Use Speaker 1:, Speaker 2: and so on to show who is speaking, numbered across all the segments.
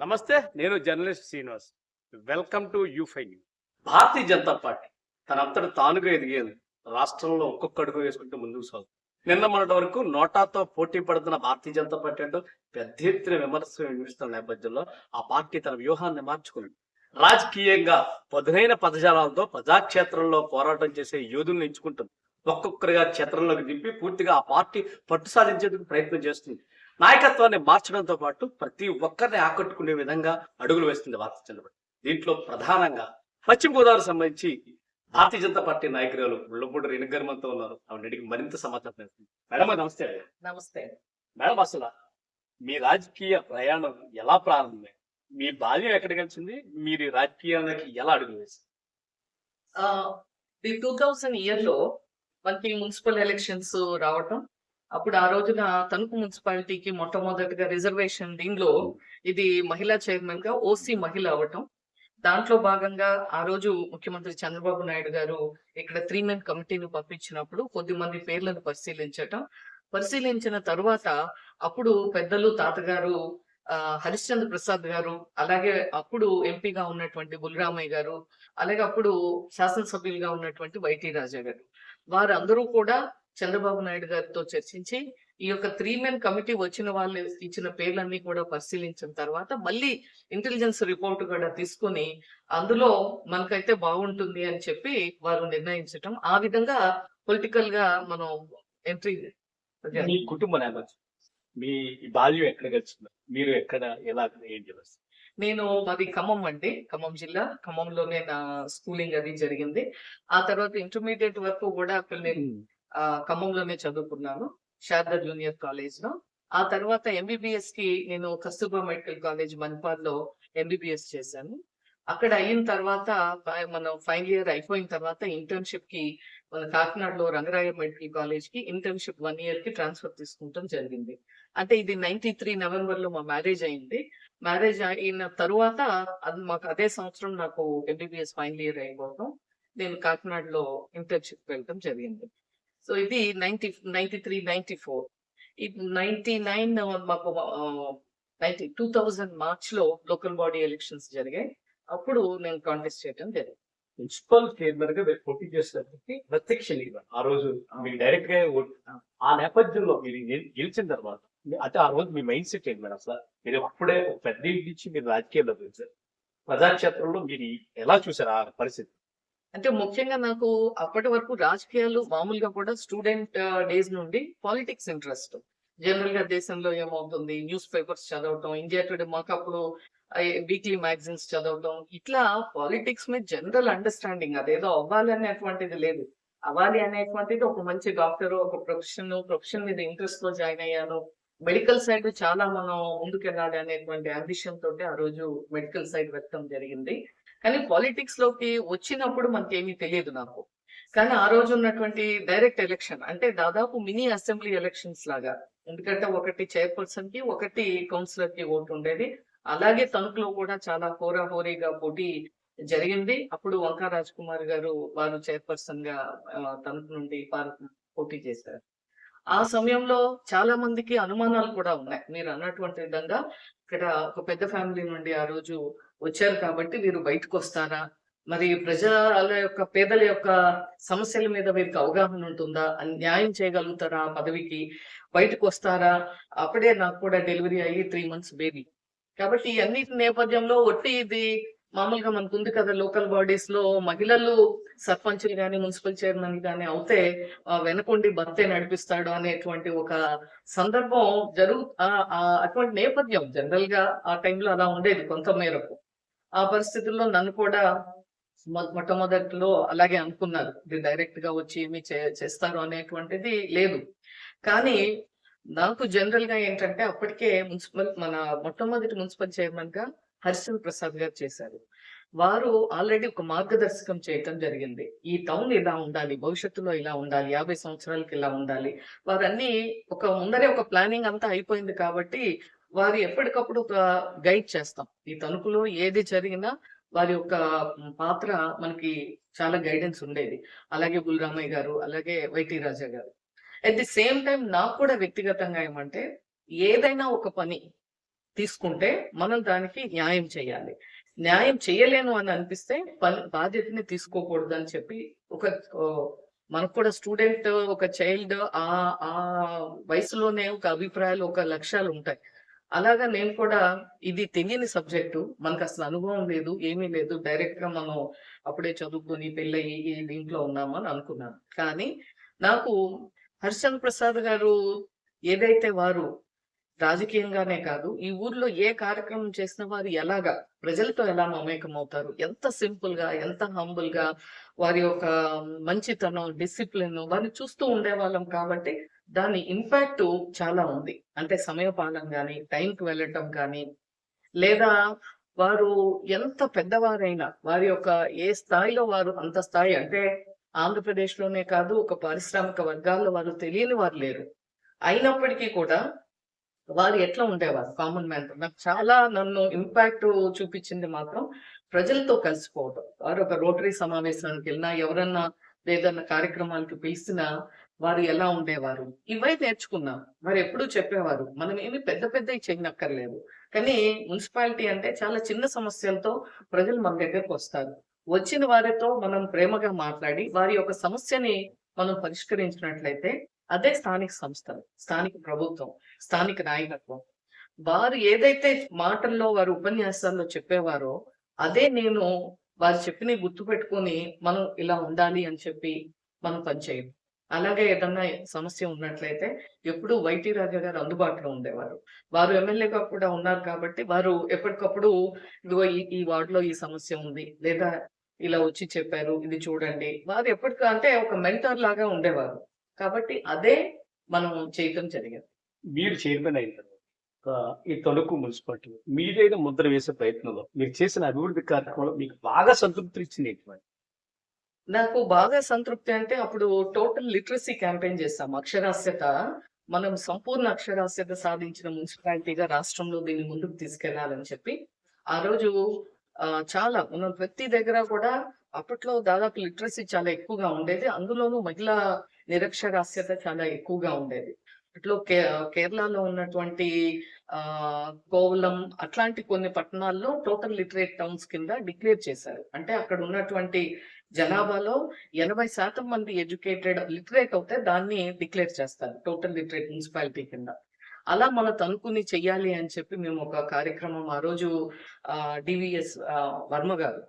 Speaker 1: నమస్తే నేను journalist Srinivas. Welcome to U Fi new Bharatiya Janata party తన తానుగా ఎదిగేది రాష్ట్రంలో ఒక్కొక్క అడుగు వేసుకుంటూ ముందుకు సాగు నిన్న మొన్నటి వరకు నోటాతో పోటీ పడుతున్న భారతీయ జనతా పార్టీ అంటూ పెద్ద ఎత్తున విమర్శలు వినిపిస్తున్న నేపథ్యంలో ఆ పార్టీ తన వ్యూహాన్ని మార్చుకుంది. రాజకీయంగా పదునైన పదజాలాలతో ప్రజాక్షేత్రంలో పోరాటం చేసే యోధుల్ని ఎంచుకుంటుంది. ఒక్కొక్కరిగా క్షేత్రంలోకి దింపి పూర్తిగా ఆ పార్టీ పట్టు సాధించేందుకు ప్రయత్నం చేస్తుంది. నాయకత్వాన్ని మార్చడంతో పాటు ప్రతి ఒక్కరిని ఆకట్టుకునే విధంగా అడుగులు వేస్తుంది జనతా పార్టీ. దీంట్లో ప్రధానంగా పశ్చిమ గోదావరి సంబంధించి భారతీయ జనతా పార్టీ నాయకురాలు ముళ్ళపూడి రేణుగర్మంతో ఉన్నారు. ఆవిడ అడిగి మరింత సమాచారం మేడం నమస్తే
Speaker 2: నమస్తే.
Speaker 1: మేడం అసలు మీ రాజకీయ ప్రయాణం ఎలా ప్రారంభమైంది? మీ బాల్యం ఎక్కడ కలిసింది మీరు ఈ రాజకీయానికి ఎలా అడుగులు వేసింది
Speaker 2: టూ థౌసండ్ ఇయర్లో మనకి మున్సిపల్ ఎలక్షన్స్ రావటం అప్పుడు ఆ రోజున తణుకు మున్సిపాలిటీకి మొట్టమొదటిగా రిజర్వేషన్ దీనిలో ఇది మహిళా చైర్మన్గా ఓసీ మహిళ అవటం దాంట్లో భాగంగా ఆ రోజు ముఖ్యమంత్రి చంద్రబాబు నాయుడు గారు ఇక్కడ త్రీ మెన్ కమిటీని పంపించినప్పుడు కొద్ది మంది పేర్లను పరిశీలించటం. పరిశీలించిన తరువాత అప్పుడు పెద్దలు తాతగారు ఆ, హరిశ్చంద్ర ప్రసాద్ గారు అలాగే అప్పుడు ఎంపీగా ఉన్నటువంటి బుల్రామయ్య గారు అలాగే అప్పుడు శాసనసభ్యులుగా ఉన్నటువంటి వైటీ రాజా గారు. వారందరూ కూడా చంద్రబాబు నాయుడు గారితో చర్చించి ఈ యొక్క త్రీ మెన్ కమిటీ వచ్చిన వాళ్ళు ఇచ్చిన పేర్లన్నీ కూడా పరిశీలించిన తర్వాత మళ్ళీ ఇంటెలిజెన్స్ రిపోర్ట్ కూడా తీసుకొని అందులో మనకైతే బాగుంటుంది అని చెప్పి వారు నిర్ణయించటం ఆ విధంగా పొలిటికల్గా మనం ఎంట్రీ
Speaker 1: మీ కుటుంబ నేపథ్యం మీ బాల్యం ఎక్కడ కలిసింది మీరు ఎక్కడ ఎలా ఏం చేస్తారు
Speaker 2: నేను మాది ఖమ్మం అండి ఖమ్మం జిల్లా. ఖమ్మంలోనే నా స్కూలింగ్ అది జరిగింది. ఆ తర్వాత ఇంటర్మీడియట్ వరకు కూడా అక్కడ నేను ఖమ్మంలోనే చదువుకున్నాను శారదా జూనియర్ కాలేజ్లో ఆ తర్వాత ఎంబీబీఎస్కి నేను కస్తూర్బా మెడికల్ కాలేజ్ మణిపాల్లో ఎంబీబీఎస్ చేశాను. అక్కడ అయిన తర్వాత మనం ఫైనల్ ఇయర్ అయిపోయిన తర్వాత ఇంటర్న్షిప్కి మన కాకినాడలో రంగరాయ మెడికల్ కాలేజ్కి ఇంటర్న్షిప్ వన్ ఇయర్కి ట్రాన్స్ఫర్ తీసుకుంటాం జరిగింది. అంటే ఇది నైన్టీ త్రీ నవంబర్లో మా మ్యారేజ్ అయింది. మ్యారేజ్ అయిన తర్వాత అది మాకు అదే సంవత్సరం నాకు ఎంబీబీఎస్ ఫైనల్ ఇయర్ అయిపోవడం నేను కాకినాడలో ఇంటర్న్షిప్ వెళ్ళడం జరిగింది. సో ఇది ninety ninety three ninety four ఇది నైన్టీ నైన్ మాకు నైన్టీ టూ థౌజండ్ మార్చ్లో లోకల్ బాడీ ఎలక్షన్స్ జరిగాయి. అప్పుడు నేను కాంటెస్ట్ చేయడం జరిగింది.
Speaker 1: మున్సిపల్ చైర్మన్గా మీరు పోటీ చేసినప్పటికీ ప్రత్యక్ష. ఆ రోజు మీకు డైరెక్ట్గా ఆ. నేపథ్యంలో మీరు గెల్- గెలిచిన తర్వాత అంటే ఆ రోజు మీ మైండ్ సెట్ ఏంటి మేడం అసలు మీరు అప్పుడే పెద్ద ఇంటి నుంచి మీరు రాజకీయాల్లో ప్రజాక్షేత్రంలో మీరు ఎలా చూసారు ఆ పరిస్థితి?
Speaker 2: అంటే ముఖ్యంగా నాకు అప్పటి వరకు రాజకీయాలు మామూలుగా కూడా స్టూడెంట్ డేస్ నుండి పాలిటిక్స్ ఇంట్రెస్ట్. జనరల్గా దేశంలో ఏమవుతుంది? న్యూస్ పేపర్స్ చదవటం ఇండియా టుడే మాకు అప్పుడు వీక్లీ మ్యాగజైన్స్ చదవటం ఇట్లా పాలిటిక్స్ మీద జనరల్ అండర్స్టాండింగ్ అదేదో అవ్వాలి అనేటువంటిది లేదు. అవ్వాలి అనేటువంటిది ఒక మంచి డాక్టర్ ఒక ప్రొఫెషన్ ప్రొఫెషన్ మీద ఇంట్రెస్ట్తో జాయిన్ అయ్యాను. మెడికల్ సైడ్ చాలా మనం ముందుకెళ్ళాలి అనేటువంటి అంబిషన్ తోటి ఆ రోజు మెడికల్ సైడ్ వెళ్ళడం జరిగింది. కానీ పాలిటిక్స్లోకి వచ్చినప్పుడు మనకేమీ తెలియదు నాకు. కానీ ఆ రోజు ఉన్నటువంటి డైరెక్ట్ ఎలక్షన్ అంటే దాదాపు మినీ అసెంబ్లీ ఎలక్షన్స్ లాగా. ఎందుకంటే ఒకటి చైర్పర్సన్కి ఒకటి కౌన్సిలర్కి ఓటు ఉండేది. అలాగే తణుకులో కూడా చాలా హోరాహోరీగా పోటీ జరిగింది. అప్పుడు వంకా రాజ్ కుమార్ గారు వారు చైర్పర్సన్గా తణుకు నుండి పోటీ చేశారు. ఆ సమయంలో చాలా మందికి అనుమానాలు కూడా ఉన్నాయి. మీరు అన్నటువంటి విధంగా ఇక్కడ ఒక పెద్ద ఫ్యామిలీ నుండి ఆ రోజు వచ్చారు కాబట్టి వీరు బయటకు వస్తారా మరి ప్రజల యొక్క పేదల యొక్క సమస్యల మీద వీరికి అవగాహన ఉంటుందా? అని న్యాయం చేయగలుగుతారా ఆ పదవికి? బయటకు వస్తారా అప్పుడే నాకు కూడా డెలివరీ అయ్యి త్రీ మంత్స్ బేబీ. కాబట్టి అన్నిటి నేపథ్యంలో ఒట్టి ఇది మామూలుగా మనకు ఉంది కదా లోకల్ బాడీస్లో మహిళలు సర్పంచులు కానీ మున్సిపల్ చైర్మన్ కానీ అవుతే ఆ, వెనకుండి భర్తే నడిపిస్తాడు అనేటువంటి ఒక సందర్భం జరుగు అటువంటి నేపథ్యం జనరల్గా ఆ టైంలో అలా ఉండేది కొంత మేరకు. ఆ పరిస్థితుల్లో నన్ను కూడా మొట్టమొదటిలో అలాగే అనుకున్నారు. ఇది డైరెక్ట్గా వచ్చి ఏమి చే- చేస్తారు అనేటువంటిది లేదు. కానీ నాకు జనరల్గా ఏంటంటే అప్పటికే మున్సిపల్ మన మొట్టమొదటి మున్సిపల్ చైర్మన్గా హరిశ్చంద్ర ప్రసాద్ గారు చేశారు. వారు ఆల్రెడీ ఒక మార్గదర్శకం చేయటం జరిగింది. ఈ టౌన్ ఇలా ఉండాలి భవిష్యత్తులో ఇలా ఉండాలి యాభై సంవత్సరాలకి ఇలా ఉండాలి. వారన్నీ ఒక ముందరే ఒక ప్లానింగ్ అంతా అయిపోయింది కాబట్టి వారు ఎప్పటికప్పుడు ఒక గైడ్ చేస్తాం. ఈ తణుకులో ఏది జరిగినా వారి యొక్క పాత్ర మనకి చాలా గైడెన్స్ ఉండేది. అలాగే బుల్రామయ్య గారు అలాగే వైటీ రాజా గారు. అట్ ది సేమ్ టైం నాకు కూడా వ్యక్తిగతంగా ఏమంటే ఏదైనా ఒక పని తీసుకుంటే మనం దానికి న్యాయం చేయాలి. న్యాయం చేయలేను అని అనిపిస్తే పని బాధ్యతని తీసుకోకూడదు అని చెప్పి ఒక మనకు కూడా స్టూడెంట్ ఒక చైల్డ్ ఆ ఆ వయసులోనే ఒక అభిప్రాయాలు ఒక లక్ష్యాలు ఉంటాయి. అలాగా నేను కూడా ఇది తెలియని సబ్జెక్టు మనకు అసలు అనుభవం లేదు ఏమీ లేదు డైరెక్ట్గా మనం అప్పుడే చదువుకొని పెళ్ళయి దీంట్లో ఉన్నామని అనుకున్నాను. కానీ నాకు హరిచంద్ర ప్రసాద్ గారు ఏదైతే వారు రాజకీయంగానే కాదు ఈ ఊర్లో ఏ కార్యక్రమం చేసిన వారు ఎలాగా ప్రజలతో ఎలా మమేకం అవుతారు ఎంత సింపుల్గా ఎంత హంబుల్గా వారి యొక్క మంచితనం డిసిప్లిన్ వారిని చూస్తూ ఉండేవాళ్ళం కాబట్టి దాని ఇంపాక్ట్ చాలా ఉంది. అంటే సమయపాలన కానీ టైంకి వెళ్ళటం కానీ లేదా వారు ఎంత పెద్దవారైనా వారి యొక్క ఏ స్థాయిలో వారు అంత స్థాయి అంటే ఆంధ్రప్రదేశ్లోనే కాదు ఒక పారిశ్రామిక వర్గాల్లో వారు తెలియని వారు లేరు. అయినప్పటికీ కూడా వారు ఎట్లా ఉండేవారు? కామన్ మ్యాన్ నాకు చాలా నన్ను ఇంపాక్ట్ చూపించింది మాత్రం ప్రజలతో కలిసిపోవడం వారు ఒక రోటరీ సమావేశానికి వెళ్ళినా ఎవరన్నా ఏదన్నా కార్యక్రమాలకు పిలిచినా వారు ఎలా ఉండేవారు? ఇవే నేర్చుకున్నాం. వారు ఎప్పుడూ చెప్పేవారు మనం ఏమి పెద్ద పెద్దవి చేయనక్కర్లేదు. కానీ మున్సిపాలిటీ అంటే చాలా చిన్న సమస్యలతో ప్రజలు మన దగ్గరకు వస్తారు. వచ్చిన వారితో మనం ప్రేమగా మాట్లాడి వారి యొక్క సమస్యని మనం పరిష్కరించినట్లయితే అదే స్థానిక సంస్థలు స్థానిక ప్రభుత్వం స్థానిక నాయకత్వం. వారు ఏదైతే మాటల్లో వారు ఉపన్యాసాల్లో చెప్పేవారో అదే నేను వారు చెప్పిన గుర్తు పెట్టుకొని మనం ఇలా ఉండాలి అని చెప్పి మనం పనిచేయం అలాగే ఏదన్నా సమస్య ఉన్నట్లయితే ఎప్పుడు వైటీ రాజా గారు అందుబాటులో ఉండేవారు. వారు ఎమ్మెల్యేగా కూడా ఉన్నారు కాబట్టి వారు ఎప్పటికప్పుడు ఇదిగో ఈ ఈ వార్డులో ఈ సమస్య ఉంది లేదా ఇలా వచ్చి చెప్పారు ఇది చూడండి. వారు ఎప్పటికంటే ఒక మెంటర్ లాగా ఉండేవారు. కాబట్టి అదే మనం చేయటం జరిగింది.
Speaker 1: మీరు చైర్మన్ అయిన ఈ తణుకు మున్సిపాలిటీ మీదైన ముద్ర వేసే ప్రయత్నంలో మీరు చేసిన అభివృద్ధి కార్యక్రమంలో మీకు బాగా సంతృప్తి ఇచ్చింది ఏంటి?
Speaker 2: నాకు బాగా సంతృప్తి అంటే అప్పుడు టోటల్ లిటరసీ క్యాంపెయిన్ చేస్తాం అక్షరాస్యత మనం సంపూర్ణ అక్షరాస్యత సాధించిన మున్సిపాలిటీగా రాష్ట్రంలో దీన్ని ముందుకు తీసుకెళ్ళాలని చెప్పి ఆ రోజు చాలా మనం ప్రతి దగ్గర కూడా అప్పట్లో దాదాపు లిటరసీ చాలా ఎక్కువగా ఉండేది. అందులోనూ మహిళా నిరక్షరాస్యత చాలా ఎక్కువగా ఉండేది. అట్లో కే కేరళలో ఉన్నటువంటి ఆ కోవలం అట్లాంటి కొన్ని పట్టణాల్లో టోటల్ లిటరేట్ టౌన్స్ కింద డిక్లేర్ చేశారు. అంటే అక్కడ ఉన్నటువంటి జనాభాలో ఎనభై శాతం మంది ఎడ్యుకేటెడ్ లిటరేట్ అవుతే దాన్ని డిక్లేర్ చేస్తారు టోటల్ లిటరేట్ మున్సిపాలిటీ కింద. అలా మన తనుకుని చెయ్యాలి అని చెప్పి మేము ఒక కార్యక్రమం ఆ రోజు ఆ డివిఎస్ వర్మ గారు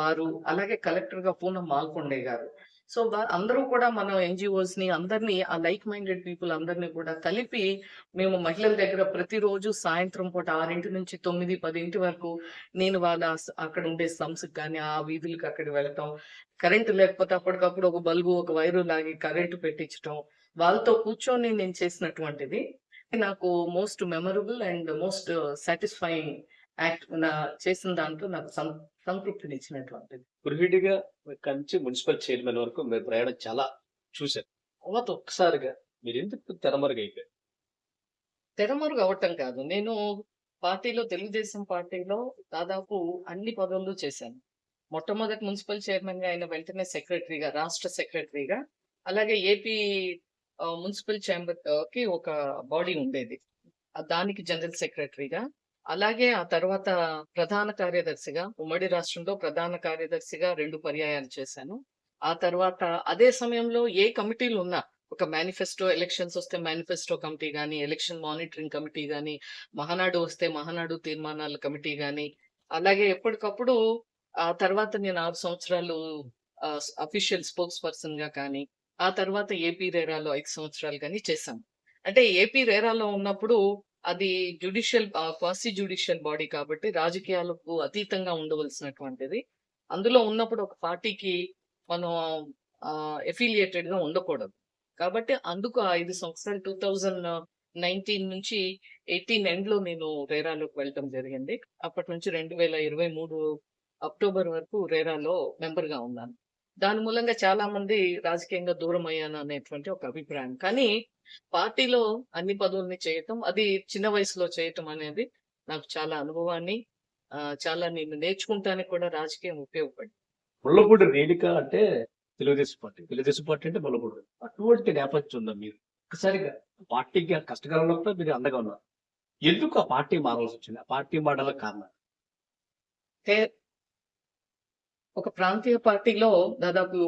Speaker 2: వారు అలాగే కలెక్టర్గా పూనం మాల్కొండే గారు. సో అందరూ కూడా మన ఎన్జిఓస్ని అందరినీ ఆ లైక్ మైండెడ్ పీపుల్ అందరినీ కూడా కలిపి మేము మహిళల దగ్గర ప్రతిరోజు సాయంత్రం పూట ఆరింటి నుంచి తొమ్మిది పదింటి వరకు నేను వాళ్ళ అక్కడ ఉండే సంస్థకి కానీ ఆ వీధులకు అక్కడ వెళ్తాం. కరెంటు లేకపోతే అప్పటికప్పుడు ఒక బల్బు ఒక వైరు లాగి కరెంటు పెట్టించడం వాళ్ళతో కూర్చొని నేను చేసినటువంటిది. నాకు most memorable and most satisfying act నా చేసిన దాంట్లో నాకు సంతృప్తిని ఇచ్చినటువంటిది
Speaker 1: గృహిణిగా కంచి మున్సిపల్ చైర్మన్ వరకు మీరు ప్రయాణం చాలా చూశారు తర్వాత ఒక్కసారిగా మీరు ఎందుకు తెరమరుగైపోయారు?
Speaker 2: తెరమరుగు అవటం కాదు. నేను పార్టీలో తెలుగుదేశం పార్టీలో దాదాపు అన్ని పదవులు చేశాను. మొట్టమొదటి మున్సిపల్ చైర్మన్గా అయిన వెంటనే సెక్రటరీగా రాష్ట్ర సెక్రటరీగా అలాగే ఏపీ మున్సిపల్ ఛాంబర్ ఆ, కి ఒక బాడీ ఉండేది. దానికి జనరల్ సెక్రటరీగా అలాగే ఆ తర్వాత ప్రధాన కార్యదర్శిగా ఉమ్మడి రాష్ట్రంలో ప్రధాన కార్యదర్శిగా రెండు పర్యాయాలు చేశాను. ఆ తర్వాత అదే సమయంలో ఏ కమిటీలు ఉన్నా ఒక మేనిఫెస్టో ఎలక్షన్స్ వస్తే మేనిఫెస్టో కమిటీ కానీ ఎలక్షన్ మానిటరింగ్ కమిటీ కానీ మహానాడు వస్తే మహానాడు తీర్మానాల కమిటీ కానీ అలాగే ఎప్పటికప్పుడు ఆ తర్వాత నేను ఆరు సంవత్సరాలు అఫీషియల్ స్పోక్స్ పర్సన్గా కానీ ఆ తర్వాత ఏపీ రేరాలో ఐదు సంవత్సరాలు కానీ చేశాను. అంటే ఏపీ రేరాలో ఉన్నప్పుడు అది జ్యుడిషియల్ క్వాసి జ్యుడిషియల్ బాడీ కాబట్టి రాజకీయాలకు అతీతంగా ఉండవలసినటువంటిది. అందులో ఉన్నప్పుడు ఒక పార్టీకి మనం ఎఫిలియేటెడ్గా ఉండకూడదు. కాబట్టి అందుకు ఆ ఐదు సంవత్సరాలు టూ థౌజండ్ నైన్టీన్ నుంచి ఎయిటీన్ ఎండ్లో నేను రేరాలోకి వెళ్ళటం జరిగింది. అప్పటి నుంచి రెండు వేల ఇరవై మూడు అక్టోబర్ వరకు రేరాలో మెంబర్గా ఉన్నాను. దాని మూలంగా చాలా మంది రాజకీయంగా దూరం అయ్యాను అనేటువంటి ఒక అభిప్రాయం. కానీ పార్టీలో అన్ని పదవుల్ని చేయటం అది చిన్న వయసులో చేయటం అనేది నాకు చాలా అనుభవాన్ని చాలా నేను నేర్చుకుంటానికి కూడా రాజకీయం ఉపయోగపడింది.
Speaker 1: ముళ్ళపూడి రేణుక అంటే తెలుగుదేశం పార్టీ. తెలుగుదేశం పార్టీ అంటే ముళ్ళపూడి అటువంటి నేపథ్యం ఉందా మీరు? ఒకసారిగా పార్టీకి కష్టకాలంలో కూడా మీరు అండగా ఉన్నారు. ఎందుకు ఆ పార్టీ మారాల్సి వచ్చింది? ఆ పార్టీ మారల కారణం?
Speaker 2: ఒక ప్రాంతీయ పార్టీలో దాదాపు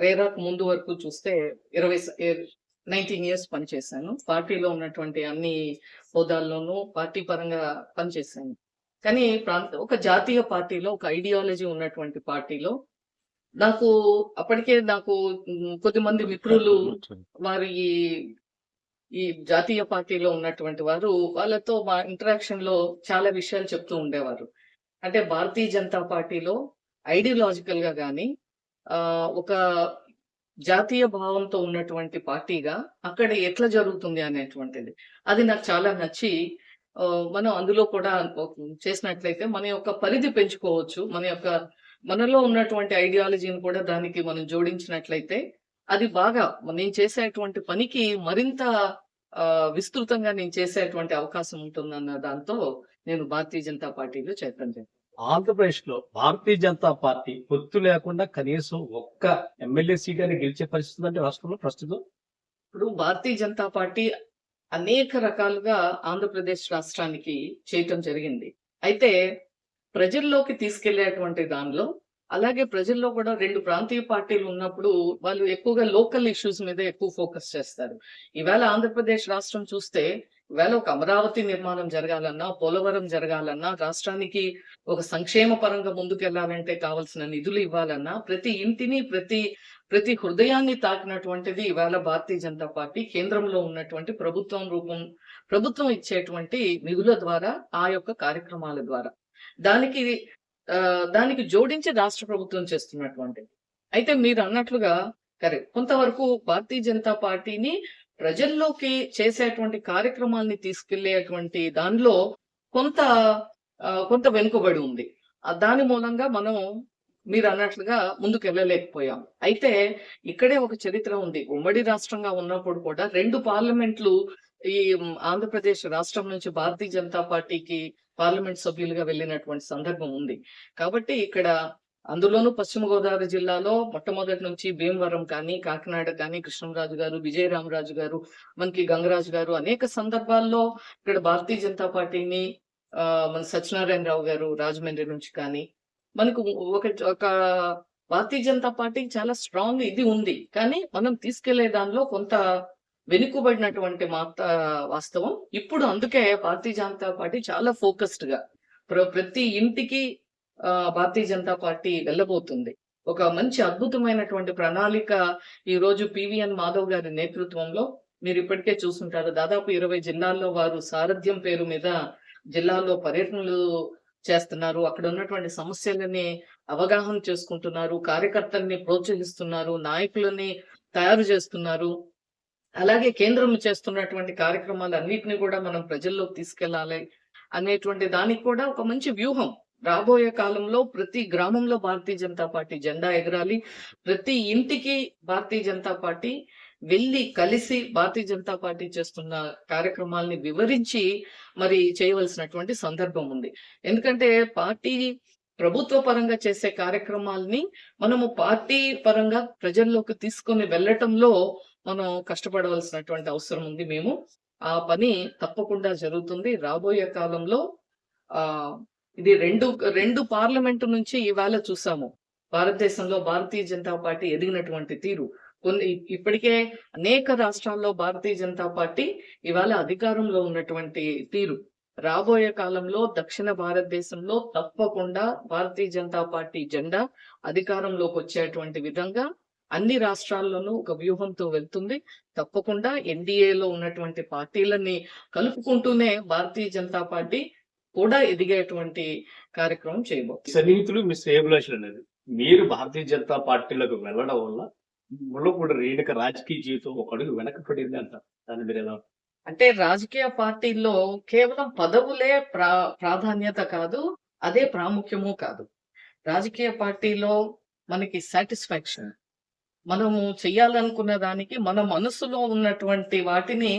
Speaker 2: రేరాక్ ముందు వరకు చూస్తే ఇరవై నైన్టీన్ ఇయర్స్ పనిచేశాను. పార్టీలో ఉన్నటువంటి అన్ని హోదాల్లోనూ పార్టీ పరంగా పనిచేశాను. కానీ ప్రాంత ఒక జాతీయ పార్టీలో ఒక ఐడియాలజీ ఉన్నటువంటి పార్టీలో నాకు అప్పటికే నాకు కొద్ది కొద్దిమంది మిత్రులు వారి ఈ ఈ జాతీయ పార్టీలో ఉన్నటువంటి వారు వాళ్ళతో మా ఇంటరాక్షన్లో చాలా విషయాలు చెప్తూ ఉండేవారు. అంటే భారతీయ జనతా పార్టీలో ఐడియలాజికల్గా కానీ ఒక జాతీయ భావంతో ఉన్నటువంటి పార్టీగా అక్కడ ఎట్లా జరుగుతుంది అనేటువంటిది. అది నాకు చాలా నచ్చి మనం అందులో కూడా చేసినట్లయితే మన యొక్క పరిధి పెంచుకోవచ్చు. మన యొక్క మనలో ఉన్నటువంటి ఐడియాలజీని కూడా దానికి మనం జోడించినట్లయితే అది బాగా నేను చేసేటువంటి పనికి మరింత విస్తృతంగా నేను చేసేటువంటి అవకాశం ఉంటుందన్న దాంతో నేను భారతీయ జనతా పార్టీలో చేరుతాను
Speaker 1: ఆంధ్రప్రదేశ్ ఆంధ్రప్రదేశ్లో భారతీయ జనతా పార్టీ పొత్తు లేకుండా కనీసం ఒక్క ఎమ్మెల్యే సీట్ అని గెలిచే పరిస్థితి అంటే రాష్ట్రంలో ప్రస్తుతం?
Speaker 2: ఇప్పుడు భారతీయ జనతా పార్టీ అనేక రకాలుగా ఆంధ్రప్రదేశ్ రాష్ట్రానికి చేయటం జరిగింది. అయితే ప్రజల్లోకి తీసుకెళ్ళేటువంటి దానిలో అలాగే ప్రజల్లో కూడా రెండు ప్రాంతీయ పార్టీలు ఉన్నప్పుడు వాళ్ళు ఎక్కువగా లోకల్ ఇష్యూస్ మీద ఎక్కువ ఫోకస్ చేస్తారు. ఈవేళ ఆంధ్రప్రదేశ్ రాష్ట్రం చూస్తే వేళ ఒక అమరావతి నిర్మాణం జరగాలన్నా పోలవరం జరగాలన్నా రాష్ట్రానికి ఒక సంక్షేమ పరంగా ముందుకెళ్ళాలంటే కావాల్సిన నిధులు ఇవ్వాలన్నా ప్రతి ఇంటిని ప్రతి ప్రతి హృదయాన్ని తాకినటువంటిది ఇవాళ భారతీయ జనతా పార్టీ కేంద్రంలో ఉన్నటువంటి ప్రభుత్వం రూపం ప్రభుత్వం ఇచ్చేటువంటి నిధుల ద్వారా ఆ యొక్క కార్యక్రమాల ద్వారా. దానికి ఆ, దానికి జోడించి రాష్ట్ర ప్రభుత్వం చేస్తున్నటువంటిది. అయితే మీరు అన్నట్లుగా కరెక్ట్. కొంతవరకు భారతీయ జనతా పార్టీని ప్రజల్లోకి చేసేటువంటి కార్యక్రమాల్ని తీసుకెళ్ళేటువంటి దానిలో కొంత కొంత వెనుకబడి ఉంది. దాని మూలంగా మనం మీరు అన్నట్లుగా ముందుకు వెళ్ళలేకపోయాం. అయితే ఇక్కడే ఒక చరిత్ర ఉంది. ఉమ్మడి రాష్ట్రంగా ఉన్నప్పుడు కూడా రెండు పార్లమెంట్లు ఈ ఆంధ్రప్రదేశ్ రాష్ట్రం నుంచి భారతీయ జనతా పార్టీకి పార్లమెంట్ సభ్యులుగా వెళ్ళినటువంటి సందర్భం ఉంది. కాబట్టి ఇక్కడ అందులోనూ పశ్చిమ గోదావరి జిల్లాలో మొట్టమొదటి నుంచి భీమవరం కానీ కాకినాడ కానీ కృష్ణరాజు గారు విజయరామరాజు గారు మనకి గంగరాజు గారు అనేక సందర్భాల్లో ఇక్కడ భారతీయ జనతా పార్టీని ఆ, మన సత్యనారాయణరావు గారు రాజమండ్రి నుంచి కానీ మనకు ఒక ఒక భారతీయ జనతా పార్టీ చాలా స్ట్రాంగ్ ఇది ఉంది. కానీ మనం తీసుకెళ్ళే దానిలో కొంత వెనుకబడినటువంటి మాత వాస్తవం. ఇప్పుడు అందుకే భారతీయ జనతా పార్టీ చాలా ఫోకస్డ్గా. ప్ర- ప్రతి ఇంటికి భారతీయ జనతా పార్టీ వెళ్ళబోతుంది. ఒక మంచి అద్భుతమైనటువంటి ప్రణాళిక ఈ రోజు పివిఎన్ మాధవ్ గారి నేతృత్వంలో మీరు ఇప్పటికే చూసుంటారు. దాదాపు ఇరవై జిల్లాల్లో వారు సారథ్యం పేరు మీద జిల్లాల్లో పర్యటనలు చేస్తున్నారు. అక్కడ ఉన్నటువంటి సమస్యలని అవగాహన చేసుకుంటున్నారు. కార్యకర్తల్ని ప్రోత్సహిస్తున్నారు. నాయకులని తయారు చేస్తున్నారు. అలాగే కేంద్రం చేస్తున్నటువంటి కార్యక్రమాలు అన్నిటిని కూడా మనం ప్రజల్లోకి తీసుకెళ్ళాలి అనేటువంటి దానికి కూడా ఒక మంచి వ్యూహం రాబోయే కాలంలో ప్రతి గ్రామంలో భారతీయ జనతా పార్టీ జెండా ఎగరాలి. ప్రతి ఇంటికి భారతీయ జనతా పార్టీ వెళ్ళి కలిసి భారతీయ జనతా పార్టీ చేస్తున్న కార్యక్రమాల్ని వివరించి మరి చేయవలసినటువంటి సందర్భం ఉంది. ఎందుకంటే పార్టీ ప్రభుత్వ పరంగా చేసే కార్యక్రమాల్ని మనము పార్టీ పరంగా ప్రజల్లోకి తీసుకొని వెళ్ళటంలో మనం కష్టపడవలసినటువంటి అవసరం ఉంది. మేము ఆ పని తప్పకుండా జరుగుతుంది. రాబోయే కాలంలో ఆ ఇది రెండు రెండు పార్లమెంటు నుంచి ఇవాళ చూసాము. భారతదేశంలో భారతీయ జనతా పార్టీ ఎదిగినటువంటి తీరు. కొన్ని ఇప్పటికే అనేక రాష్ట్రాల్లో భారతీయ జనతా పార్టీ ఇవాళ అధికారంలో ఉన్నటువంటి తీరు. రాబోయే కాలంలో దక్షిణ భారతదేశంలో తప్పకుండా భారతీయ జనతా పార్టీ జెండా అధికారంలోకి వచ్చేటువంటి విధంగా అన్ని రాష్ట్రాల్లోనూ ఒక వ్యూహంతో వెళ్తుంది. తప్పకుండా ఎన్డీఏలో ఉన్నటువంటి పార్టీలని కలుపుకుంటూనే భారతీయ జనతా పార్టీ కూడా ఎదిగేటువంటి కార్యక్రమం చేయబోతుంది.
Speaker 1: సన్నిహితులు మీ శ్రేయభిలాషులు అనేది మీరు భారతీయ జనతా పార్టీలోకి వెళ్ళడం వల్ల ముళ్ళ కూడా రేణుక రాజకీయ జీవితం ఒక అడుగు వెనకపడింది అంటారు. దాన్ని మీరు ఎలా
Speaker 2: అంటే రాజకీయ పార్టీల్లో కేవలం పదవులే ప్రా ప్రాధాన్యత కాదు అదే ప్రాముఖ్యము కాదు. రాజకీయ పార్టీలో మనకి సాటిస్ఫాక్షన్ మనము చెయ్యాలనుకున్న దానికి మన మనసులో ఉన్నటువంటి వాటిని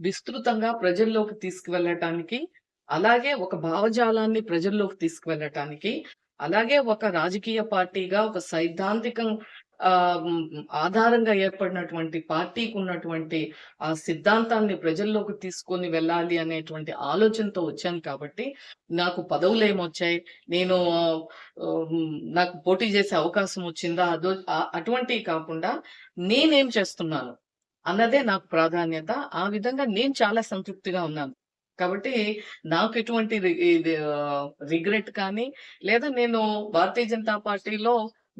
Speaker 2: విస్తృతంగా ప్రజల్లోకి తీసుకువెళ్ళటానికి అలాగే ఒక భావజాలాన్ని ప్రజల్లోకి తీసుకువెళ్ళటానికి అలాగే ఒక రాజకీయ పార్టీగా ఒక సైద్ధాంతికం ఆధారంగా ఏర్పడినటువంటి పార్టీకి ఉన్నటువంటి ఆ సిద్ధాంతాన్ని ప్రజల్లోకి తీసుకొని వెళ్ళాలి అనేటువంటి ఆలోచనతో వచ్చాను కాబట్టి నాకు పదవులు ఏమొచ్చాయి నేను నాకు పోటీ చేసే అవకాశం వచ్చిందా? అదో అటువంటివి కాకుండా నేనేం చేస్తున్నాను? అన్నదే నాకు ప్రాధాన్యత. ఆ విధంగా నేను చాలా సంతృప్తిగా ఉన్నాను. కాబట్టి నాకు ఎటువంటి రిగ్రెట్ కానీ లేదా నేను భారతీయ జనతా పార్టీలో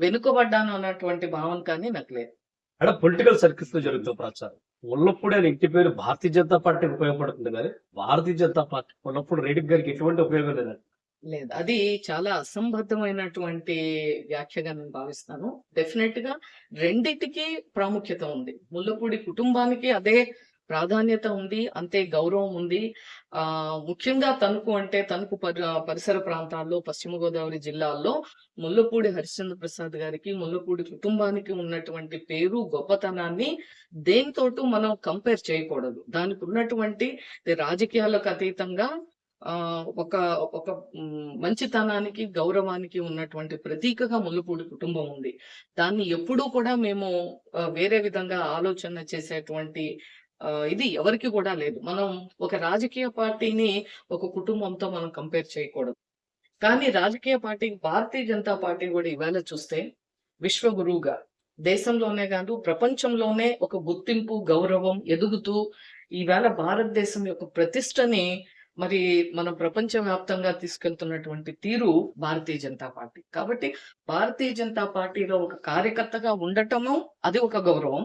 Speaker 2: వెనుకబడ్డాను అన్నటువంటి భావన కానీ నాకు లేదు.
Speaker 1: అంటే పొలిటికల్ సర్కిల్స్లో జరుగుతున్న ప్రచారం. ఉన్నప్పుడే ఇంటి పేరు భారతీయ జనతా పార్టీకి ఉపయోగపడుతుంది కానీ భారతీయ జనతా పార్టీ ఉన్నప్పుడు రెడ్డి గారికి ఎటువంటి ఉపయోగం లేదండి
Speaker 2: లేదు. అది చాలా అసంబద్ధమైనటువంటి వ్యాఖ్యగా నేను భావిస్తాను. డెఫినెట్గా రెండిటికి ప్రాముఖ్యత ఉంది. ముల్లపూడి కుటుంబానికి అదే ప్రాధాన్యత ఉంది అంతే గౌరవం ఉంది. ఆ ముఖ్యంగా తణుకు అంటే తణుకు పరి పరిసర ప్రాంతాల్లో పశ్చిమ గోదావరి జిల్లాల్లో ముల్లపూడి హరిశ్చంద్ర ప్రసాద్ గారికి ముల్లపూడి కుటుంబానికి ఉన్నటువంటి పేరు గొప్పతనాన్ని దేనితోటూ మనం కంపేర్ చేయకూడదు. దానికి ఉన్నటువంటి రాజకీయాలకు అతీతంగా ఆ ఒక ఒక మంచితనానికి గౌరవానికి ఉన్నటువంటి ప్రతీకగా ముల్లపూడి కుటుంబం ఉంది. దాన్ని ఎప్పుడూ కూడా మేము వేరే విధంగా ఆలోచన చేసేటువంటి ఇది ఎవరికి కూడా లేదు. మనం ఒక రాజకీయ పార్టీని ఒక కుటుంబంతో మనం కంపేర్ చేయకూడదు. కానీ రాజకీయ పార్టీ భారతీయ జనతా పార్టీ కూడా ఇవాళ చూస్తే విశ్వగురువుగా దేశంలోనే కాదు ప్రపంచంలోనే ఒక గుర్తింపు గౌరవం ఎదుగుతూ ఈవేళ భారతదేశం యొక్క ప్రతిష్టని మరి మనం ప్రపంచ వ్యాప్తంగా తీసుకెళ్తున్నటువంటి తీరు భారతీయ జనతా పార్టీ. కాబట్టి భారతీయ జనతా పార్టీలో ఒక కార్యకర్తగా ఉండటము అది ఒక గౌరవం.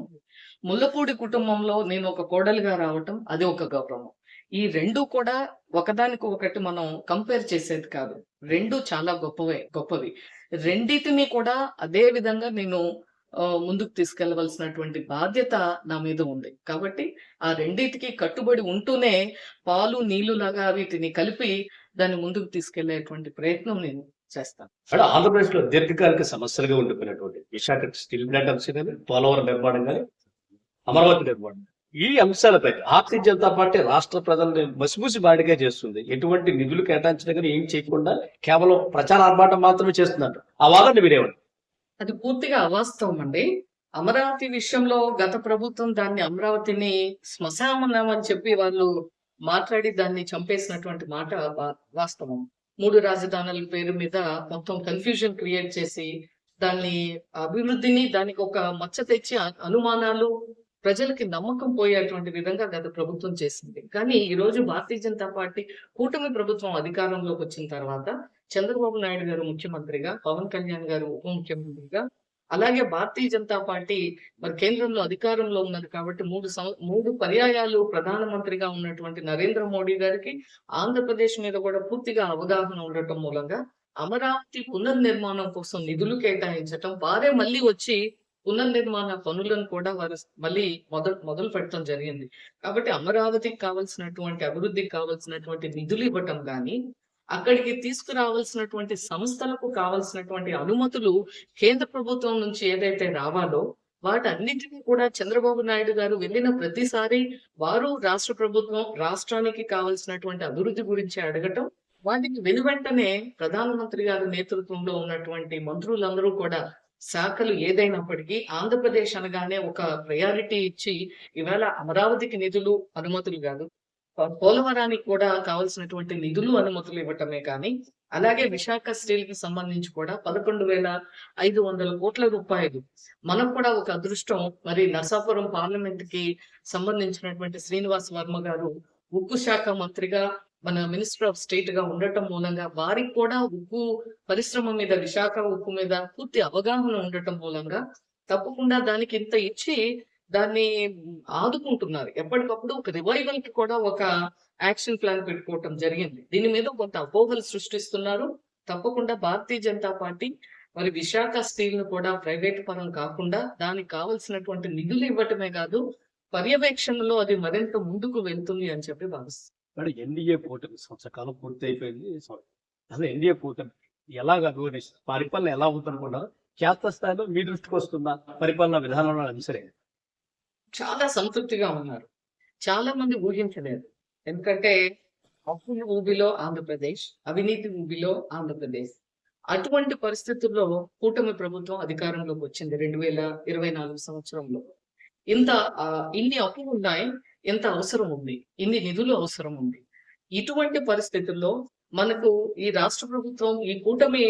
Speaker 2: ముల్లపూడి కుటుంబంలో నేను ఒక కోడలుగా రావటం అది ఒక గౌరవం. ఈ రెండు కూడా ఒకదానికి ఒకటి మనం కంపేర్ చేసేది కాదు. రెండు చాలా గొప్పవే గొప్పవి. రెండిటిని కూడా అదే విధంగా నేను ముందుకు తీసుకెళ్ళవలసినటువంటి బాధ్యత నా మీద ఉంది. కాబట్టి ఆ రెండింటికి కట్టుబడి ఉంటూనే పాలు నీళ్ళు లాగా వీటిని కలిపి దాన్ని ముందుకు తీసుకెళ్ళేటువంటి ప్రయత్నం నేను చేస్తాను.
Speaker 1: ఆంధ్రప్రదేశ్లో దీర్ఘకాలిక సమస్యలుగా ఉండిపోయినటువంటి విశాఖ స్టీల్ ప్లాంట్ అంశం కానీ పోలవరం నిర్మాణం కానీ అమరావతి నిర్మాణం ఈ అంశాలపై భారతీయ జనతా పార్టీ రాష్ట్ర ప్రజల్ని మసిమూసి బాడిగా చేస్తుంది. ఎటువంటి నిధులు కేటాయించడం కానీ ఏం చేయకుండా కేవలం ప్రచార ఆర్భాటం మాత్రమే చేస్తున్నారు. ఆ వాదన మీరేమంటారు
Speaker 2: అది పూర్తిగా అవాస్తవం అండి. అమరావతి విషయంలో గత ప్రభుత్వం దాన్ని అమరావతిని శ్మశానం అని చెప్పి వాళ్ళు మాట్లాడి దాన్ని చంపేసినటువంటి మాట వాస్తవం. మూడు రాజధానుల పేరు మీద మొత్తం కన్ఫ్యూజన్ క్రియేట్ చేసి దాన్ని అభివృద్ధిని దానికి ఒక మచ్చ తెచ్చి అనుమానాలు ప్రజలకి నమ్మకం పోయేటువంటి విధంగా గత ప్రభుత్వం చేసింది. కానీ ఈ రోజు భారతీయ జనతా పార్టీ కూటమి ప్రభుత్వం అధికారంలోకి వచ్చిన తర్వాత చంద్రబాబు నాయుడు గారు ముఖ్యమంత్రిగా పవన్ కళ్యాణ్ గారు ఉప ముఖ్యమంత్రిగా అలాగే భారతీయ జనతా పార్టీ మరి కేంద్రంలో అధికారంలో ఉన్నది కాబట్టి మూడు మూడు పర్యాయాలు ప్రధానమంత్రిగా ఉన్నటువంటి నరేంద్ర మోడీ గారికి ఆంధ్రప్రదేశ్ మీద కూడా పూర్తిగా అవగాహన ఉండటం మూలంగా అమరావతి పునర్నిర్మాణం కోసం నిధులు కేటాయించటం వారే మళ్ళీ వచ్చి పునర్నిర్మాణ పనులను కూడా వారు మళ్ళీ మొదలు మొదలు పెట్టడం జరిగింది. కాబట్టి అమరావతికి కావాల్సినటువంటి అభివృద్ధికి కావలసినటువంటి నిధులు ఇవ్వటం కానీ అక్కడికి తీసుకురావాల్సినటువంటి సంస్థలకు కావాల్సినటువంటి అనుమతులు కేంద్ర ప్రభుత్వం నుంచి ఏదైతే రావాలో వాటన్నిటినీ కూడా చంద్రబాబు నాయుడు గారు వెళ్ళిన ప్రతిసారి వారు రాష్ట్ర ప్రభుత్వం రాష్ట్రానికి కావలసినటువంటి అభివృద్ధి గురించి అడగటం వాటికి వెనువెంటనే ప్రధానమంత్రి గారి నేతృత్వంలో ఉన్నటువంటి మంత్రులందరూ కూడా శాఖలు ఏదైనప్పటికీ ఆంధ్రప్రదేశ్ అనగానే ఒక ప్రయారిటీ ఇచ్చి ఇవాళ అమరావతికి నిధులు అనుమతులు కాదు. పోలవరానికి కూడా కావాల్సినటువంటి నిధులు అనుమతులు ఇవ్వటమే కానీ అలాగే విశాఖ స్టీల్కి సంబంధించి కూడా పదకొండు వేల ఐదు వందల కోట్ల రూపాయలు. మనకు కూడా ఒక అదృష్టం. మరి నర్సాపురం పార్లమెంట్కి సంబంధించినటువంటి శ్రీనివాస్ వర్మ గారు ఉక్కు శాఖ మంత్రిగా మన మినిస్టర్ ఆఫ్ స్టేట్గా ఉండటం మూలంగా వారికి కూడా ఉక్కు పరిశ్రమ మీద విశాఖ ఉక్కు మీద పూర్తి అవగాహన ఉండటం మూలంగా తప్పకుండా దానికి ఇంత ఇచ్చి దాన్ని ఆదుకుంటున్నారు. ఎప్పటికప్పుడు ఒక రివైవల్కి కూడా ఒక యాక్షన్ ప్లాన్ పెట్టుకోవటం జరిగింది. దీని మీద కొంత అపోహలు సృష్టిస్తున్నారు. తప్పకుండా భారతీయ జనతా పార్టీ మరి విశాఖ స్టీల్ను కూడా ప్రైవేట్ పరం కాకుండా దానికి కావలసినటువంటి నిధులు ఇవ్వటమే కాదు పర్యవేక్షణలో అది మరింత ముందుకు వెళ్తుంది అని చెప్పి భావిస్తుంది
Speaker 1: కానీ ఎన్డీఏ కూటమి సంవత్సర పూర్తి అయిపోయింది అసలు ఎన్డీఏ కూటమి ఎలాగ అభివర్ణిస్తారు పరిపాలన ఎలా అవుతుందనుకున్నారు క్షేత్ర స్థాయిలో మీ దృష్టికి వస్తుందా? పరిపాలన విధానంలో అనుసరే
Speaker 2: చాలా సంతృప్తిగా ఉన్నారు. చాలా మంది ఊహించలేదు. ఎందుకంటే అప్పుల ఊబిలో ఆంధ్రప్రదేశ్ అవినీతి ఊబిలో ఆంధ్రప్రదేశ్. అటువంటి పరిస్థితుల్లో కూటమి ప్రభుత్వం అధికారంలోకి వచ్చింది రెండు వేల ఇరవై నాలుగు సంవత్సరంలో. ఇంత ఇన్ని అప్పులు ఉన్నాయి. ఎంత అవసరం ఉంది ఇన్ని నిధులు అవసరం ఉంది ఇటువంటి పరిస్థితుల్లో మనకు ఈ రాష్ట్ర ప్రభుత్వం ఈ కూటమి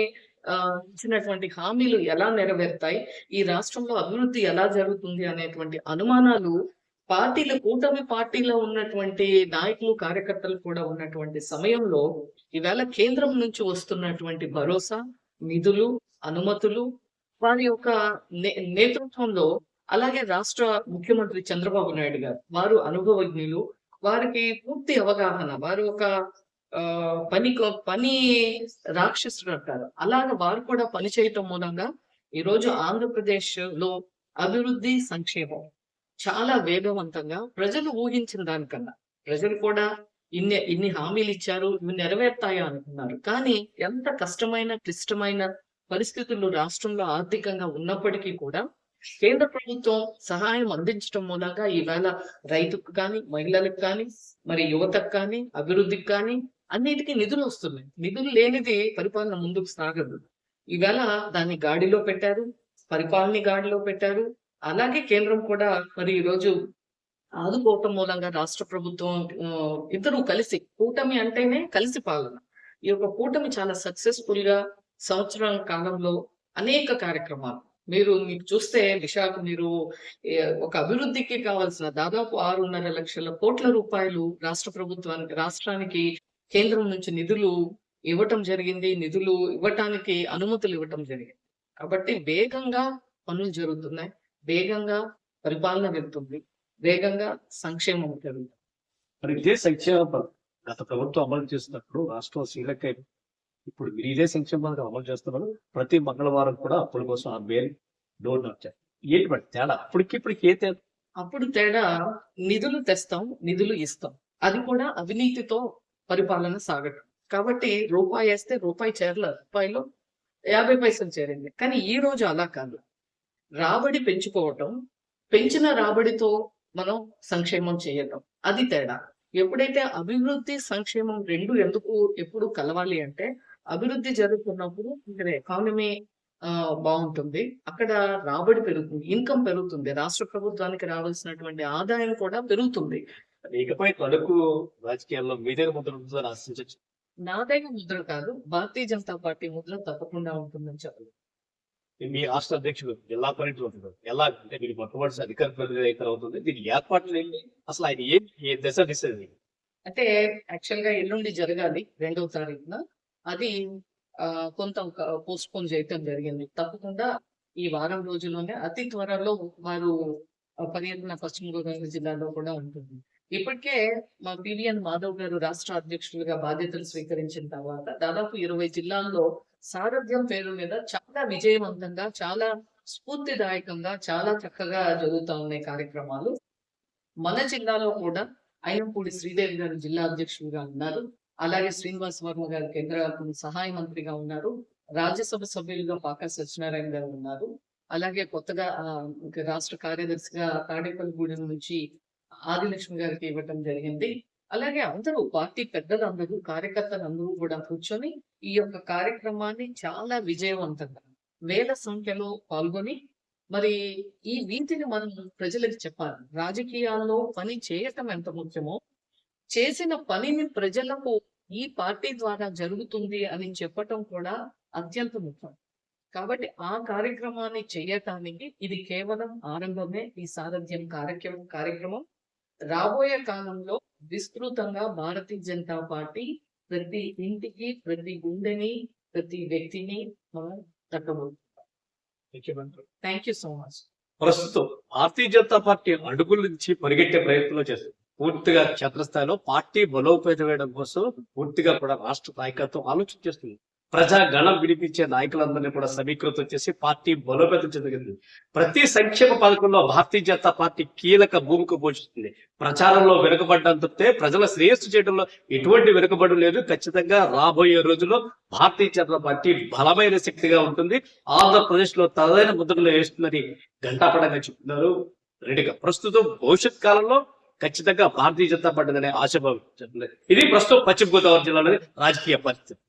Speaker 2: ఇచ్చినటువంటి హామీలు ఎలా నెరవేరుతాయి? ఈ రాష్ట్రంలో అభివృద్ధి ఎలా జరుగుతుంది అనేటువంటి అనుమానాలు పార్టీల కూటమి పార్టీలో ఉన్నటువంటి నాయకులు కార్యకర్తలు కూడా ఉన్నటువంటి సమయంలో ఈవేళ కేంద్రం నుంచి వస్తున్నటువంటి భరోసా నిధులు అనుమతులు వారి యొక్క నే- నేతృత్వంలో అలాగే రాష్ట్ర ముఖ్యమంత్రి చంద్రబాబు నాయుడు గారు వారు అనుభవజ్ఞులు వారికి పూర్తి అవగాహన వారు ఒక పని పని రాక్షసుడు అంటారు. అలాగ వారు కూడా పని చేయటం మూలంగా ఈ రోజు ఆంధ్రప్రదేశ్లో అభివృద్ధి సంక్షేమం చాలా వేగవంతంగా ప్రజలు ఊహించిన దానికన్నా. ప్రజలు కూడా ఇన్ని ఇన్ని హామీలు ఇచ్చారు ఇవి నెరవేర్తాయా అనుకున్నారు. కానీ ఎంత కష్టమైన క్లిష్టమైన పరిస్థితులు రాష్ట్రంలో ఆర్థికంగా ఉన్నప్పటికీ కూడా కేంద్ర ప్రభుత్వం సహాయం అందించడం మూలంగా ఈవేళ రైతుకు కానీ మహిళలకు కానీ మరి యువతకు కానీ అభివృద్ధికి కానీ అన్నిటికీ నిధులు వస్తున్నాయి. నిధులు లేనిది పరిపాలన ముందుకు సాగదు. ఈవేళ దాన్ని గాడిలో పెట్టారు పరిపాలన గాడిలో పెట్టారు. అలాగే కేంద్రం కూడా మరి ఈ రోజు ఆదుకోవటం మూలంగా రాష్ట్ర ప్రభుత్వం ఇద్దరు కలిసి కూటమి అంటేనే కలిసి పాలన. ఈ యొక్క కూటమి చాలా సక్సెస్ఫుల్గా సంవత్సరం కాలంలో అనేక కార్యక్రమాలు మీరు మీకు చూస్తే విశాఖ మీరు ఒక అభివృద్ధికి కావాల్సిన దాదాపు ఆరున్నర లక్షల కోట్ల రూపాయలు రాష్ట్ర ప్రభుత్వానికి రాష్ట్రానికి కేంద్రం నుంచి నిధులు ఇవ్వటం జరిగింది. నిధులు ఇవ్వటానికి అనుమతులు ఇవ్వటం జరిగింది. కాబట్టి వేగంగా పనులు జరుగుతున్నాయి. వేగంగా పరిపాలన వెళ్తుంది. వేగంగా సంక్షేమం జరుగుతుంది.
Speaker 1: మరి ఇదే సంక్షేమ గత ప్రభుత్వం అమలు చేసినప్పుడు రాష్ట్రం శ్రీలంక ఇప్పుడు మీరు ఇదే సంక్షేమ పథకం అమలు చేస్తున్నారు. ప్రతి మంగళవారం కూడా అప్పుల కోసం ఆ మేల్ డోర్ వచ్చారు ఏంటి మరి తేడా? అప్పటికి ఇప్పటికి ఏ తేడా?
Speaker 2: అప్పుడు తేడా నిధులు తెస్తాం నిధులు ఇస్తాం. అది కూడా అవినీతితో పరిపాలన సాగడం కాబట్టి రూపాయి వేస్తే రూపాయి చేరల రూపాయిలో యాభై పైసలు చేరింది. కానీ ఈ రోజు అలా కాదు. రాబడి పెంచుకోవటం పెంచిన రాబడితో మనం సంక్షేమం చేయటం అది తేడా. ఎప్పుడైతే అభివృద్ధి సంక్షేమం రెండు ఎందుకు ఎప్పుడు కలవాలి అంటే అభివృద్ధి జరుగుతున్నప్పుడు ఇక్కడ ఎకానమీ బాగుంటుంది. అక్కడ రాబడి పెరుగుతుంది ఇన్కమ్ పెరుగుతుంది. రాష్ట్ర ప్రభుత్వానికి రావాల్సినటువంటి ఆదాయం కూడా పెరుగుతుంది.
Speaker 1: ఇకపై తణుకు రాజకీయాల్లో మీదే ముద్ర ఉంటుందని ఆశించచ్చు
Speaker 2: నాదైన ముద్ర కాదు. భారతీయ జనతా పార్టీ ముద్ర తప్పకుండా ఉంటుందని చెప్పాలి.
Speaker 1: మీ రాష్ట్ర అధ్యక్షుడు జిల్లా పర్యటన ఉంటుంది ఎలా అంటే మీరు మొట్టమొదటి అధికార ప్రతినిధి అయితే అవుతుంది. దీని ఏర్పాట్లు ఏంటి? అసలు ఆయన ఏ దశ దిశ?
Speaker 2: అంటే యాక్చువల్గా ఎల్లుండి జరగాలి రెండవ తారీఖున. అది ఆ, కొంత పోస్ట్ పోన్ చేయటం జరిగింది. తప్పకుండా ఈ వారం రోజుల్లోనే అతి త్వరలో వారు పర్యటన పశ్చిమ గోదావరి జిల్లాలో కూడా ఉంటుంది. ఇప్పటికే మా పివిఎన్ మాధవ్ గారు రాష్ట్ర అధ్యక్షులుగా బాధ్యతలు స్వీకరించిన తర్వాత దాదాపు ఇరవై జిల్లాల్లో సారథ్యం పేరు మీద చాలా విజయవంతంగా చాలా స్ఫూర్తిదాయకంగా చాలా చక్కగా జరుగుతూ ఉన్నాయి కార్యక్రమాలు. మన జిల్లాలో కూడా అయ్యంపూడి శ్రీదేవి గారు జిల్లా అధ్యక్షులుగా ఉన్నారు. అలాగే శ్రీనివాస్ వర్మ గారు కేంద్ర సహాయ మంత్రిగా ఉన్నారు. రాజ్యసభ సభ్యులుగా పాకా సత్యనారాయణ గారు ఉన్నారు. అలాగే కొత్తగా రాష్ట్ర కార్యదర్శిగా తాడేపల్లిగూడెం నుంచి ఆదిలక్ష్మి గారికి ఇవ్వటం జరిగింది. అలాగే అందరూ పార్టీ పెద్దలందరూ కార్యకర్తలందరూ కూడా కూర్చొని ఈ యొక్క కార్యక్రమాన్ని చాలా విజయవంతంగా వేల సంఖ్యలో పాల్గొని మరి ఈ వీటిని మనం ప్రజలకు చెప్పాలి. రాజకీయాల్లో పని చేయటం ఎంత ముఖ్యమో చేసిన పనిని ప్రజలకు ఈ పార్టీ ద్వారా జరుగుతుంది అని చెప్పటం కూడా అత్యంత ముఖ్యం. కాబట్టి ఆ కార్యక్రమాన్ని చేయటానికి ఇది కేవలం ఆరంభమే ఈ సారథ్యం కార్యక్రమం కార్యక్రమం. రాబోయే కాలంలో విస్తృతంగా భారతీయ జనతా పార్టీ ప్రతి ఇంటికి ప్రతి గుండెని ప్రతి వ్యక్తిని మనం
Speaker 1: ముఖ్యమంత్రి
Speaker 2: థ్యాంక్ యూ సో మచ్
Speaker 1: ప్రస్తుతం భారతీయ జనతా పార్టీ అడుగుల నుంచి పరిగెట్టే ప్రయత్నంలో చేస్తుంది. పూర్తిగా క్షేత్రస్థాయిలో పార్టీ బలోపేతం వేయడం కోసం పూర్తిగా కూడా రాష్ట్ర నాయకత్వం ఆలోచన చేస్తుంది. ప్రజా గణం వినిపించే నాయకులందరినీ కూడా సమీకృతం చేసి పార్టీ బలోపేతం చెందింది ప్రతి సంక్షేమ పథకంలో భారతీయ జనతా పార్టీ కీలక భూమిక పోషిస్తుంది. ప్రచారంలో వెనుకబడ్డం తప్పితే ప్రజల శ్రేయస్సు చేయడంలో ఎటువంటి వెనుకబడి లేదు. ఖచ్చితంగా రాబోయే రోజుల్లో భారతీయ జనతా పార్టీ బలమైన శక్తిగా ఉంటుంది. ఆంధ్రప్రదేశ్లో తదైన ముద్రలు వేస్తుందని ఘంటాపడంగా చెప్తున్నారు. రెడ్డిగా ప్రస్తుతం భవిష్యత్ కాలంలో ఖచ్చితంగా భారతీయ జనతా పార్టీ అనే ఆశాభావం ఇది ప్రస్తుతం పశ్చిమ గోదావరి జిల్లాలోని రాజకీయ పరిస్థితి.